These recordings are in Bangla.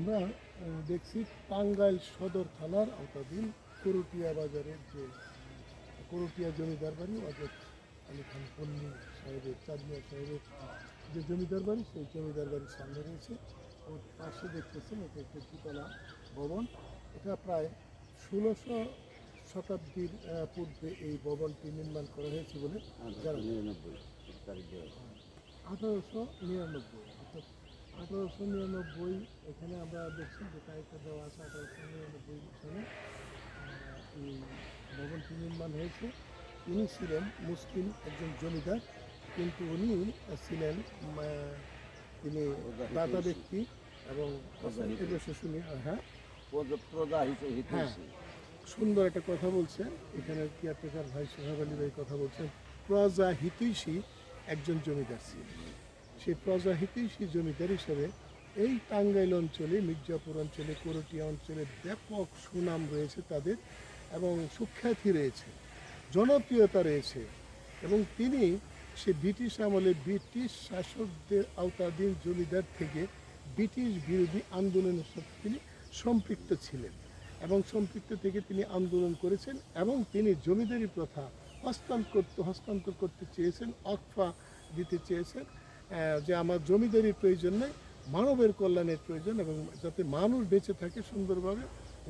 আমরা দেখছি টাঙ্গাইল সদর থানার আওতাধীন করুটিয়া বাজারের যে করুটিয়া জমিদার বাড়ি অজত আলী খান পন্নী সাহেবের চাঁদমিয়া সাহেবের যে জমিদার বাড়ি সেই জমিদার বাড়ির সামনে রয়েছে। ওর পাশে দেখতেছেন এটা একটি দুতলা ভবন। এটা প্রায় ষোলোশো শতাব্দীর পূর্বে এই ভবনটি নির্মাণ করা হয়েছে বলে জানা নিরানব্বই আঠারোশো নিরানব্বই অর্থাৎ আঠারোশো নিরানব্বই এখানে আমরা দেখছি যে তারিখটা দেওয়া আছে আঠারোশো নিরানব্বই সালে এই ভবনটি নির্মাণ হয়েছে। তিনি ছিলেন মুসলিম একজন জমিদার কিন্তু উনি ছিলেন তিনি দাতা ব্যক্তি এবং শুনি হ্যাঁ। হ্যাঁ। সুন্দর একটা কথা বলছেন এখানে কেয়ারটেকার ভাই সোহাগ আলী ভাই কথা বলছেন প্রজা হিতৈষী একজন জমিদার ছিলেন। সেই প্রজা হিতৈষী জমিদার হিসেবে এই টাঙ্গাইল অঞ্চলে, মির্জাপুর অঞ্চলে, করটিয়া অঞ্চলে ব্যাপক সুনাম রয়েছে তাদের এবং সুখ্যাতি রয়েছে, জনপ্রিয়তা রয়েছে এবং তিনি সে ব্রিটিশ আমলে ব্রিটিশ শাসকদের আওতাধীন জমিদার থেকে ব্রিটিশ বিরোধী আন্দোলনের সাথে তিনি সম্পৃক্ত ছিলেন এবং সম্পৃক্ত থেকে তিনি আন্দোলন করেছেন এবং তিনি জমিদারি প্রথা হস্তান্তর করতে হস্তান্তর করতে চেয়েছেন, অকফা দিতে চেয়েছেন। যে আমার জমিদারির প্রয়োজন নেই মানবের কল্যাণের প্রয়োজন এবং যাতে মানুষ বেঁচে থাকে সুন্দরভাবে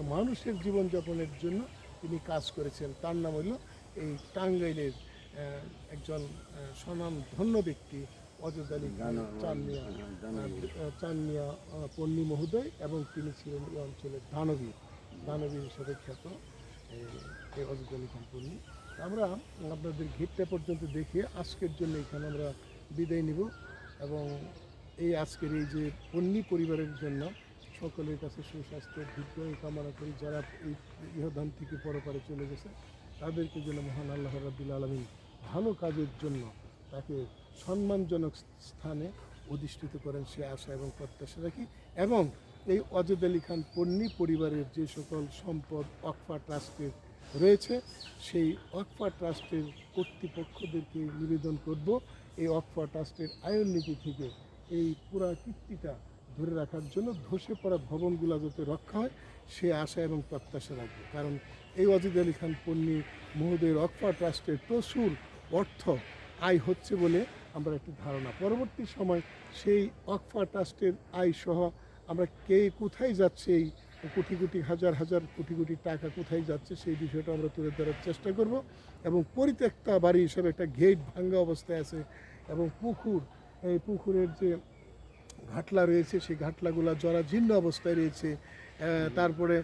মানুষের জীবনযাপনের জন্য তিনি কাজ করেছেন। তার নাম হলো এই টাঙ্গাইলের একজন আহ, স্বনাম ধন্য ব্যক্তি অযোধ্যা চান্দিয়া চান্দিয়া পন্নী মহোদয় এবং তিনি ছিলেন এই অঞ্চলের দানবীর। দানবীর হিসাবে খ্যাত এই- অযোধ্যা আলী খান পন্নী। আমরা আপনাদের ঘেরটা পর্যন্ত দেখে আজকের জন্য এখানে আমরা বিদায় নিব। এবং এই আজকের এই যে পন্নী পরিবারের জন্য সকলের কাছে সুস্বাস্থ্য দীর্ঘ কামনা করি যারা এই ইহধাম থেকে পরপারে চলে গেছে, তাদেরকে যেন মহান আল্লাহ রাবুল আলমী ভালো কাজের জন্য তাকে সম্মানজনক স্থানে অধিষ্ঠিত করেন সে আশা এবং প্রত্যাশা রাখি এবং এই অজদ আলী খান পন্নী পরিবারের যে সকল সম্পদ, অকফা, ট্রাস্টের রয়েছে। সেই অকফা ট্রাস্টের কর্তৃপক্ষদেরকে নিবেদন করব। এই অকফা ট্রাস্টের আয়ন নীতি থেকে এই পুরা কীর্তিটা ধরে রাখার জন্য ধসে পড়া ভবনগুলো যাতে রক্ষা হয়, সে আশা এবং প্রত্যাশা রাখবে। কারণ এই অজিদ আলী খান পন্নী মহোদয়ের অকফা ট্রাস্টের প্রচুর অর্থ আয় হচ্ছে বলে আমরা একটি ধারণা। পরবর্তী সময় সেই অকফা ট্রাস্টের আয় সহ আমরা কে কোথায় যাচ্ছে এই কোটি কোটি, হাজার হাজার কোটি কোটি টাকা কোথায় যাচ্ছে সেই বিষয়টা আমরা তুলে ধরার চেষ্টা করব এবং পরিত্যক্তা বাড়ি হিসাবে একটা গেট ভাঙ্গা অবস্থায় আছে এবং পুকুর, এই পুকুরের যে ঘাটলা রয়েছে সেই ঘাটলাগুলো জরাজীর্ণ অবস্থায় রয়েছে। তারপরে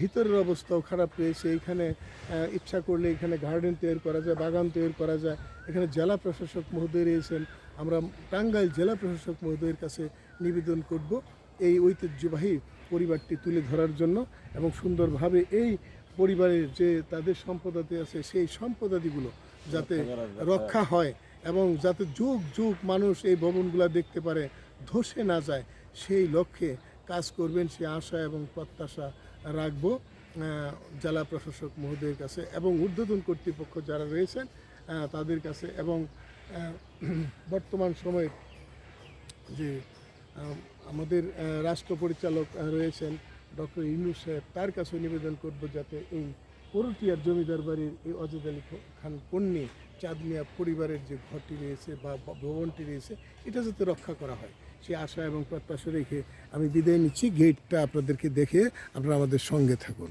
ভিতরের অবস্থাও খারাপ রয়েছে। এখানে ইচ্ছা করলে এখানে গার্ডেন তৈরি করা যায়, বাগান তৈরি করা যায়। এখানে জেলা প্রশাসক মহোদয় রয়েছেন। আমরা টাঙ্গাইল জেলা প্রশাসক মহোদয়ের কাছে নিবেদন করব। এই ঐতিহ্যবাহী পরিবারটি তুলে ধরার জন্য এবং সুন্দরভাবে এই পরিবারের যে তাদের সম্পদাতি আছে সেই সম্পদাদিগুলো যাতে রক্ষা হয় এবং যাতে যুগ যুগ মানুষ এই ভবনগুলো দেখতে পারে ধসে না যায় সেই লক্ষ্যে কাজ করবেন সে আশা এবং প্রত্যাশা রাখব জেলা প্রশাসক মহোদয়ের কাছে এবং ঊর্ধ্বতন কর্তৃপক্ষ যারা রয়েছেন তাদের কাছে এবং বর্তমান সময়ে যে আমাদের রাষ্ট্র পরিচালক রয়েছেন ডক্টর ইনু সাহেব। তার কাছে নিবেদন করব যাতে এই করটিয়ার জমিদার বাড়ির এই অযোধ আলী খান পণ্যে চাঁদনিয়া পরিবারের যে ঘরটি রয়েছে বা ভবনটি রয়েছে, এটা যাতে রক্ষা করা হয়। সে আশা এবং প্রত্যাশা রেখে আমি বিদায় নিচ্ছি। গেটটা আপনাদেরকে দেখে আপনারা আমাদের সঙ্গে থাকুন।